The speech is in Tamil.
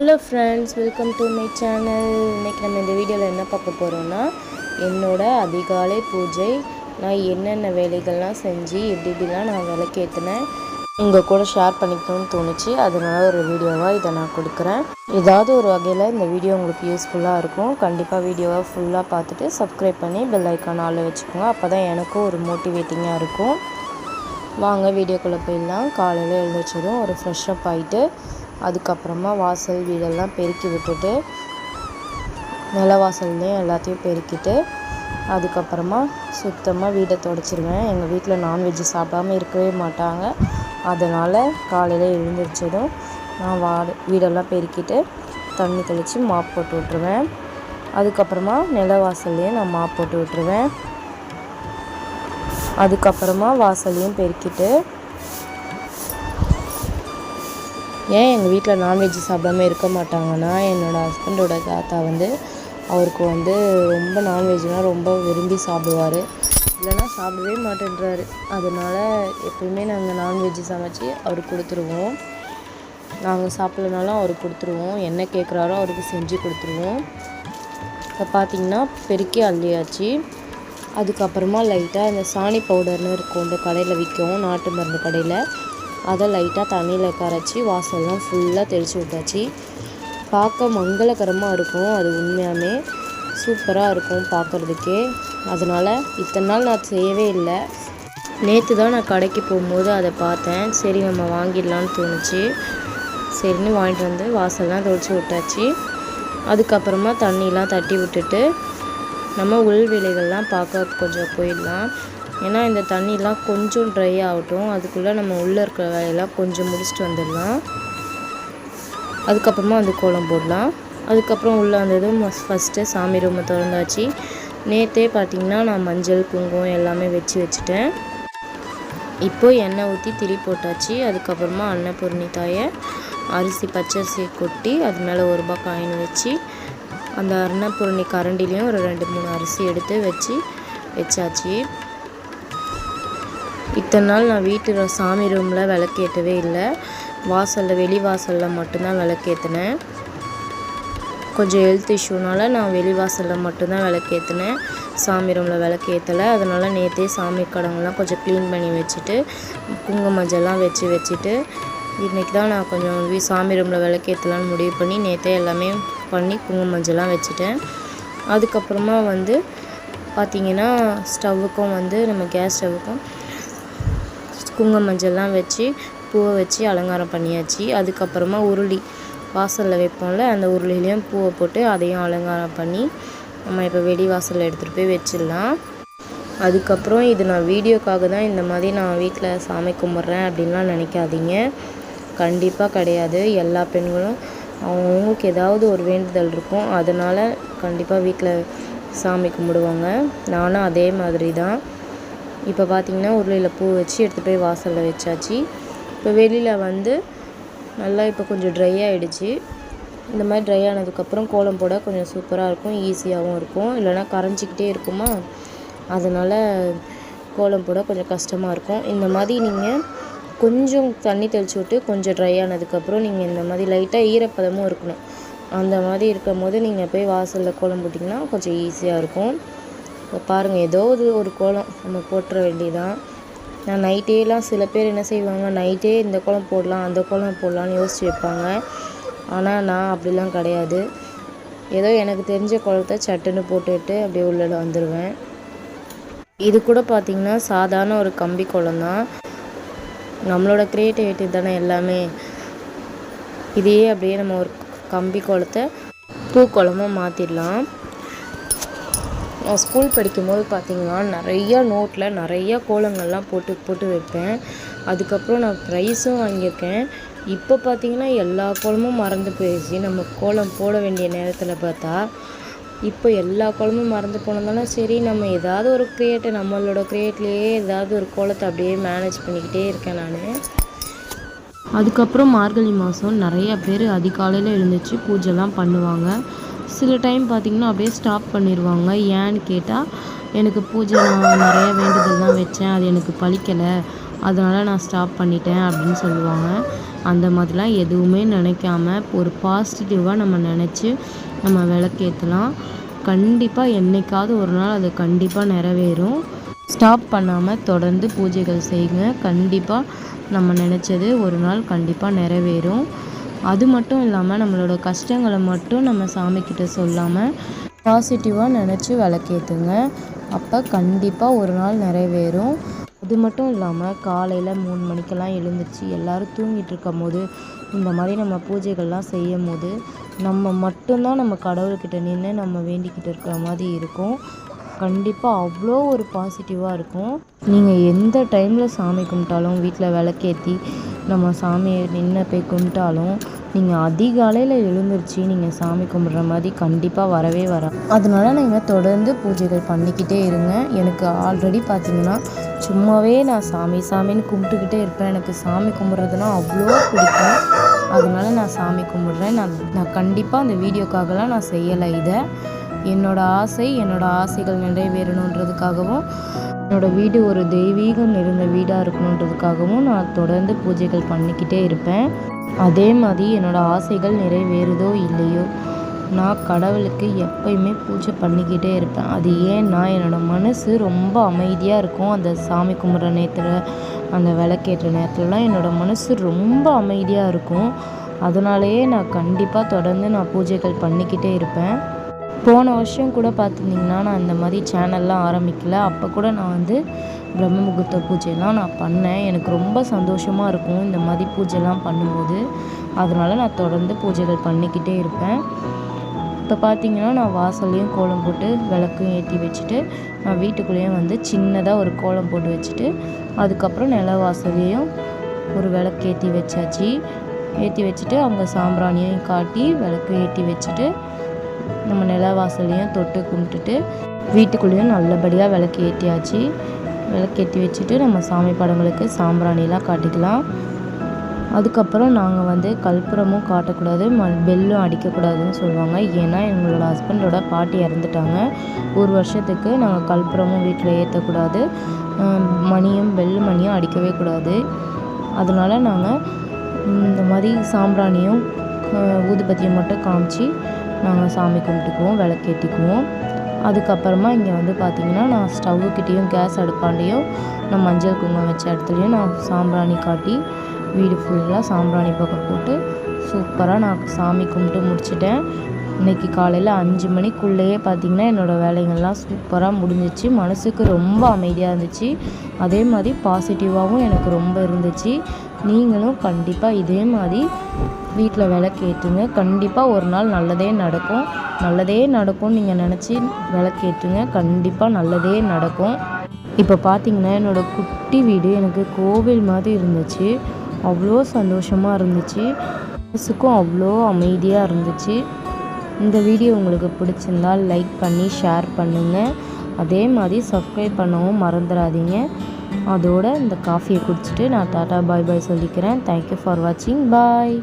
Hello friends welcome to my channel இன்றைக்கி நம்ம இந்த வீடியோவில் என்ன பார்க்க போகிறோம்னா என்னோட அதிகாலை பூஜை. நான் என்னென்ன வேலைகள்லாம் செஞ்சு எப்படி இப்படிலாம் நான் விளக்கேற்றினேன் உங்கள் கூட ஷேர் பண்ணிக்கணும்னு தோணுச்சு. அதனால ஒரு வீடியோவாக இதை நான் கொடுக்குறேன். ஏதாவது ஒரு வகையில் இந்த வீடியோ உங்களுக்கு யூஸ்ஃபுல்லாக இருக்கும் கண்டிப்பாக வீடியோவை ஃபுல்லாக பார்த்துட்டு சப்ஸ்கிரைப் பண்ணி பெல் ஐக்கான் ஆளில் வச்சுக்கோங்க. அப்போ தான் எனக்கும் ஒரு மோட்டிவேட்டிங்காக இருக்கும். வாங்க வீடியோக்குள்ளே போயிடலாம். காலையில் எழுந்திரிச்சதும் ஒரு ஃப்ரெஷ் அப் ஆகிட்டு அதுக்கப்புறமா வாசல் வீடெல்லாம் பெருக்கி விட்டுட்டு நிலவாசல்லையும் எல்லாத்தையும் பெருக்கிட்டு அதுக்கப்புறமா சுத்தமாக வீடை தொடச்சிருவேன். எங்கள் வீட்டில் நான்வெஜ் சாப்பிடாம இருக்கவே மாட்டாங்க. அதனால் காலையில் எழுந்திரிச்சதும் நான் வாடு வீடெல்லாம் பெருக்கிட்டு தண்ணி தெளித்து மாப் போட்டு விட்ருவேன் அதுக்கப்புறமா நிலவாசல்லையும் நான் மாப் போட்டு விட்ருவேன் அதுக்கப்புறமா வாசலையும் பெருக்கிட்டு ஏன் எங்கள் வீட்டில் நான்வெஜ் சாப்பிடாம இருக்க மாட்டாங்கன்னா என்னோடய ஹஸ்பண்டோட தாத்தா வந்து அவருக்கு வந்து ரொம்ப நான்வெஜ்னால் ரொம்ப விரும்பி சாப்பிடுவார். இல்லைன்னா சாப்பிடவே மாட்டேன்றாரு. அதனால் எப்பயுமே நாங்கள் நான்வெஜ் சமைச்சு அவருக்கு கொடுத்துருவோம். நாங்கள் சாப்பிட்லனாலும் அவருக்கு கொடுத்துருவோம். என்ன கேட்குறாரோ அவருக்கு செஞ்சு கொடுத்துருவோம். இப்போ பார்த்திங்கன்னா பெருக்கி அள்ளியாச்சு. அதுக்கப்புறமா லைட்டாக அந்த சாணி பவுடர்னு இருக்கும் இந்த கடையில் விற்கும் நாட்டு மருந்து கடையில். அதை லைட்டாக தண்ணியில் கரைச்சி வாசல்லாம் ஃபுல்லாக தெளித்து விட்டாச்சு. பார்க்க மங்களகரமாக இருக்கும் அது உண்மையாமே. சூப்பராக இருக்கும் பார்க்குறதுக்கே. அதனால் இத்தனை நாள் நான் செய்யவே இல்லை. நேற்று தான் நான் கடைக்கு போகும்போது அதை பார்த்தேன். சரி நம்ம வாங்கிடலான்னு தோணுச்சு. சரின்னு வாங்கிட்டு வந்து வாசல்லாம் தெளித்து விட்டாச்சு. அதுக்கப்புறமா தண்ணிலாம் தட்டி விட்டுட்டு நம்ம உள் விலைகள்லாம் பார்க்க கொஞ்சம் போயிடலாம். ஏன்னா இந்த தண்ணிலாம் கொஞ்சம் ட்ரை ஆகட்டும். அதுக்குள்ளே நம்ம உள்ளே இருக்கிற வேலையெல்லாம் கொஞ்சம் முடிச்சுட்டு வந்துடலாம். அதுக்கப்புறமா வந்து கோலம் போடலாம். அதுக்கப்புறம் உள்ளே வந்ததும் ஃபஸ்ட்டு சாமி ரூமை திறந்தாச்சு. நேற்றே பார்த்திங்கன்னா நான் மஞ்சள் குங்குமம் எல்லாமே வச்சு வச்சுட்டேன். இப்போது எண்ணெய் ஊற்றி திரி போட்டாச்சு. அதுக்கப்புறமா அன்னபூர்ணி தாயை அரிசி பச்சரிசியை கொட்டி அது மேலே ஒரு ரூபா காயின் வச்சு அந்த அன்னபூர்ணி கரண்டிலையும் ஒரு ரெண்டு மூணு அரிசி எடுத்து வச்சு வச்சாச்சு. இத்தனை நாள் நான் வீட்டு சாமி ரூமில் விளக்கேற்றவே இல்லை. வாசலில் வெளி வாசலில் மட்டும்தான் விளக்கேற்றினேன் கொஞ்சம் ஹெல்த் இஷ்யூனால் நான் வெளி வாசலில் மட்டும்தான் விளக்கேற்றினேன் சாமி ரூமில் விளக்கேற்றலை அதனால் நேற்றே சாமி கடங்கெல்லாம் கொஞ்சம் க்ளீன் பண்ணி வச்சுட்டு குங்கும மஞ்சள்லாம் வச்சு வச்சுட்டு இன்றைக்கி தான் நான் கொஞ்சம் வீ சாமி ரூமில் விளக்கேற்றலான்னு முடிவு பண்ணி நேற்றே எல்லாமே பண்ணி குங்கும மஞ்சள்லாம் வச்சுட்டேன். அதுக்கப்புறமா வந்து பார்த்திங்கன்னா ஸ்டவ்வுக்கும் வந்து நம்ம கேஸ் ஸ்டவ்வுக்கும் குங்கும மஞ்சள்லாம் வச்சு பூவை வச்சு அலங்காரம் பண்ணியாச்சு. அதுக்கப்புறமா உருளி வாசலில் வைப்போம்ல அந்த உருளிலையும் பூவை போட்டு அதையும் அலங்காரம் பண்ணி நம்ம இப்போ வெடி வாசலில் எடுத்துகிட்டு போய் வச்சிடலாம். அதுக்கப்புறம் இது நான் வீடியோக்காக தான் இந்த மாதிரி நான் வீட்டில் சாமி கும்பிட்றேன் அப்படின்லாம் நினைக்காதீங்க. கண்டிப்பாக கிடையாது. எல்லா பெண்களும் அவங்கவுங்களுக்கு ஏதாவது ஒரு வேண்டுதல் இருக்கும். அதனால் கண்டிப்பாக வீட்டில் சாமி கும்பிடுவாங்க. நானும் அதே மாதிரி தான். இப்போ பார்த்திங்கன்னா உருளையில் பூ வச்சு எடுத்து போய் வாசலில் வச்சாச்சு. இப்போ வெளியில் வந்து நல்லா இப்போ கொஞ்சம் ட்ரை ஆகிடுச்சு இந்த மாதிரி ட்ரை ஆனதுக்கப்புறம் கோலம் போட கொஞ்சம் சூப்பராக இருக்கும் ஈஸியாகவும் இருக்கும். இல்லைனா கரைஞ்சிக்கிட்டே இருக்குமா? அதனால் கோலம் போட கொஞ்சம் கஷ்டமாக இருக்கும். இந்த மாதிரி நீங்கள் கொஞ்சம் தண்ணி தெளித்து விட்டு கொஞ்சம் ட்ரை ஆனதுக்கப்புறம் நீங்கள் இந்த மாதிரி லைட்டாக ஈரப்பதமும் இருக்கணும். அந்த மாதிரி இருக்கும் போது நீங்கள் போய் வாசலில் கோலம் போட்டிங்கன்னா கொஞ்சம் ஈஸியாக இருக்கும். இப்போ பாருங்கள் ஏதோ இது ஒரு கோலம். நம்ம போட்டுற வேண்டியதான் நான் நைட்டேலாம் சில பேர் என்ன செய்வாங்க நைட்டே இந்த கோலம் போடலாம் அந்த கோலம் போடலான்னு யோசிச்சு வைப்பாங்க. ஆனால் நான் அப்படிலாம் கிடையாது. ஏதோ எனக்கு தெரிஞ்ச குளத்தை சட்டுன்னு போட்டுட்டு அப்படியே உள்ள வந்துடுவேன் இது கூட பார்த்திங்கன்னா சாதாரண ஒரு கம்பி குளம் தான் நம்மளோட க்ரியேட்டிவிட்டி தானே எல்லாமே. இதையே அப்படியே நம்ம ஒரு கம்பி குளத்தை பூக்குளமாக மாற்றிடலாம் நான் ஸ்கூல் படிக்கும்போது பார்த்திங்கன்னா நிறையா நோட்டில் நிறையா கோலங்கள்லாம் போட்டு போட்டு வைப்பேன். அதுக்கப்புறம் நான் ப்ரைஸும் வாங்கியிருக்கேன். இப்போ பார்த்திங்கன்னா எல்லா கோலமும் மறந்து போயிடுச்சு நம்ம கோலம் போட வேண்டிய நேரத்தில் பார்த்தா இப்போ எல்லா கோலமும் மறந்து போனதால சரி நம்ம ஏதாவது ஒரு க்ரியேட்டை நம்மளோட க்ரியேட்லேயே ஏதாவது ஒரு கோலத்தை அப்படியே மேனேஜ் பண்ணிக்கிட்டே இருக்கேன் நான். அதுக்கப்புறம் மார்கழி மாதம் நிறைய பேர் அதிகாலையில் எழுந்துச்சு பூஜைலாம் பண்ணுவாங்க. சில டைம் பார்த்திங்கன்னா அப்படியே ஸ்டாப் பண்ணிடுவாங்க ஏன்னு கேட்டால் எனக்கு பூஜை நான் நிறைய வேண்டுதல் தான் வச்சேன். அது எனக்கு பழிக்கலை. அதனால் நான் ஸ்டாப் பண்ணிட்டேன் அப்படின்னு சொல்லுவாங்க. அந்த மாதிரிலாம் எதுவுமே நினைக்காம ஒரு பாசிட்டிவாக நம்ம நினச்சி நம்ம விளக்கேற்றலாம் கண்டிப்பாக என்றைக்காவது ஒரு நாள் அது கண்டிப்பாக நிறைவேறும். ஸ்டாப் பண்ணாமல் தொடர்ந்து பூஜைகள் செய்யுங்க. கண்டிப்பாக நம்ம நினச்சது ஒரு நாள் கண்டிப்பாக நிறைவேறும். அது மட்டும் இல்லாமல் நம்மளோட கஷ்டங்களை மட்டும் நம்ம சாமிக்கிட்ட சொல்லாமல் பாசிட்டிவாக நினச்சி விளக்கேற்றுங்க அப்போ கண்டிப்பாக ஒரு நாள் நிறைவேறும். அது மட்டும் இல்லாமல் காலையில் மூணு மணிக்கெல்லாம் எழுந்துச்சு எல்லோரும் தூங்கிட்டு இருக்கும் போது இந்த மாதிரி நம்ம பூஜைகள்லாம் செய்யும் போது நம்ம மட்டும்தான் நம்ம கடவுள்கிட்ட நின்று நம்ம வேண்டிக்கிட்டு இருக்கிற மாதிரி இருக்கும். கண்டிப்பாக அவ்வளோ ஒரு பாசிட்டிவாக இருக்கும். நீங்கள் எந்த டைமில் சாமி கும்பிட்டாலும் வீட்டில் விளக்கேற்றி நம்ம சாமியை நின்று போய் கும்பிட்டாலும் நீங்கள் அதிகாலையில் எழுந்திரிச்சு நீங்கள் சாமி கும்பிட்ற மாதிரி கண்டிப்பாக வரவே வரா. அதனால நீங்கள் தொடர்ந்து பூஜைகள் பண்ணிக்கிட்டே இருங்க. எனக்கு ஆல்ரெடி பார்த்தீங்கன்னா சும்மாவே நான் சாமி சாமின்னு கும்பிட்டுக்கிட்டே இருப்பேன். எனக்கு சாமி கும்பிட்றதுனா அவ்வளோ பிடிக்கும். அதனால நான் சாமி கும்பிட்றேன். நான் நான் கண்டிப்பாக அந்த வீடியோக்காகலாம் நான் செய்யலை இதை. என்னோடய ஆசை என்னோடய ஆசைகள் நிறைவேறணுன்றதுக்காகவும் என்னோடய வீடு ஒரு தெய்வீகம் நிறைந்த வீடாக இருக்கணுன்றதுக்காகவும் நான் தொடர்ந்து பூஜைகள் பண்ணிக்கிட்டே இருப்பேன். அதே மாதிரி என்னோடய ஆசைகள் நிறைவேறுதோ இல்லையோ நான் கடவுளுக்கு எப்பயுமே பூஜை பண்ணிக்கிட்டே இருப்பேன். அது ஏன்னா என்னோடய மனசு ரொம்ப அமைதியாக இருக்கும். அந்த சாமி கும்பிட்ற நேரத்தில் அந்த விளக்கேற்ற நேரத்துலலாம் என்னோடய மனசு ரொம்ப அமைதியாக இருக்கும். அதனாலேயே நான் கண்டிப்பாக தொடர்ந்து நான் பூஜைகள் பண்ணிக்கிட்டே இருப்பேன். போன வருஷம் கூட பார்த்துருந்தீங்கன்னா நான் இந்த மாதிரி சேனல்லாம் ஆரம்பிக்கல. அப்போ கூட நான் வந்து பிரம்ம முகூர்த்த பூஜைலாம் நான் பண்ணேன். எனக்கு ரொம்ப சந்தோஷமாக இருக்கும் இந்த மாதிரி பூஜைலாம் பண்ணும்போது. அதனால் நான் தொடர்ந்து பூஜைகள் பண்ணிக்கிட்டே இருப்பேன். இப்போ பார்த்தீங்கன்னா நான் வாசல்லையும் கோலம் போட்டு விளக்கும் ஏற்றி வச்சுட்டு நான் வீட்டுக்குள்ளேயும் வந்து சின்னதாக ஒரு கோலம் போட்டு வச்சுட்டு அதுக்கப்புறம் நில வாசலையும் ஒரு விளக்கு ஏற்றி வச்சாச்சு. ஏற்றி வச்சுட்டு அங்கே சாம்பிராணியும் காட்டி விளக்கு ஏற்றி வச்சுட்டு நம்ம நிலவாசலையும் தொட்டு கும்பிட்டுட்டு வீட்டுக்குள்ளேயும் நல்லபடியாக விளக்கு ஏற்றியாச்சு விளக்கேற்றி வச்சுட்டு நம்ம சாமி படங்களுக்கு சாம்பிராணிலாம் காட்டிக்கலாம். அதுக்கப்புறம் நாங்கள் வந்து கற்பூரமும் காட்டக்கூடாது ம பெல்லும் அடிக்கக்கூடாதுன்னு சொல்லுவாங்க. ஏன்னா எங்களோட ஹஸ்பண்டோட பாட்டி இறந்துட்டாங்க. ஒரு வருஷத்துக்கு நாங்கள் கற்பூரமும் வீட்டில் ஏற்றக்கூடாது மணியும் பெல் மணியும் அடிக்கவே கூடாது. அதனால் நாங்கள் இந்த மாதிரி சாம்பிராணியும் ஊதுபத்தியும் மட்டும் காமிச்சு நாங்கள் சாமி கும்பிட்டுக்குவோம் விளக்கேற்றிக்குவோம் அதுக்கப்புறமா இங்கே வந்து பார்த்திங்கன்னா நான் ஸ்டவ்வுக்கிட்டேயும் கேஸ் அடுப்பாண்டையும் நான் மஞ்சள் குங்குமம் வச்ச இடத்துலையும் நான் சாம்பிராணி காட்டி வீடு ஃபுல்லாக சாம்பிராணி பக்கம் போட்டு சூப்பராக நான் சாமி கும்பிட்டு முடிச்சிட்டேன். இன்றைக்கி காலையில் அஞ்சு மணிக்குள்ளேயே பார்த்திங்கன்னா என்னோடய வேலைகள்லாம் சூப்பராக முடிஞ்சிச்சு. மனசுக்கு ரொம்ப அமைதியாக இருந்துச்சு. அதே மாதிரி பாசிட்டிவாகவும் எனக்கு ரொம்ப இருந்துச்சு. நீங்களும் கண்டிப்பாக இதே மாதிரி வீட்டில் விளக்கேற்றுங்க கண்டிப்பாக ஒரு நாள் நல்லதே நடக்கும். நல்லதே நடக்கும்னு நீங்கள் நினச்சி விளக்கேற்றுங்க கண்டிப்பாக நல்லதே நடக்கும். இப்போ பார்த்தீங்கன்னா என்னோடய குட்டி வீடு எனக்கு கோவில் மாதிரி இருந்துச்சு. அவ்வளோ சந்தோஷமாக இருந்துச்சு. மனசுக்கும் அவ்வளோ அமைதியாக இருந்துச்சு. இந்த வீடியோ உங்களுக்கு பிடிச்சிருந்தால் லைக் பண்ணி ஷேர் பண்ணுங்கள் அதே மாதிரி சப்ஸ்கிரைப் பண்ணவும் மறந்துடாதீங்க. அதோட இந்த காஃபியை குடிச்சிட்டு நான் டாட்டா பாய் பாய் சொல்லிக்கிறேன். தேங்க்யூ ஃபார் வாட்சிங் பாய்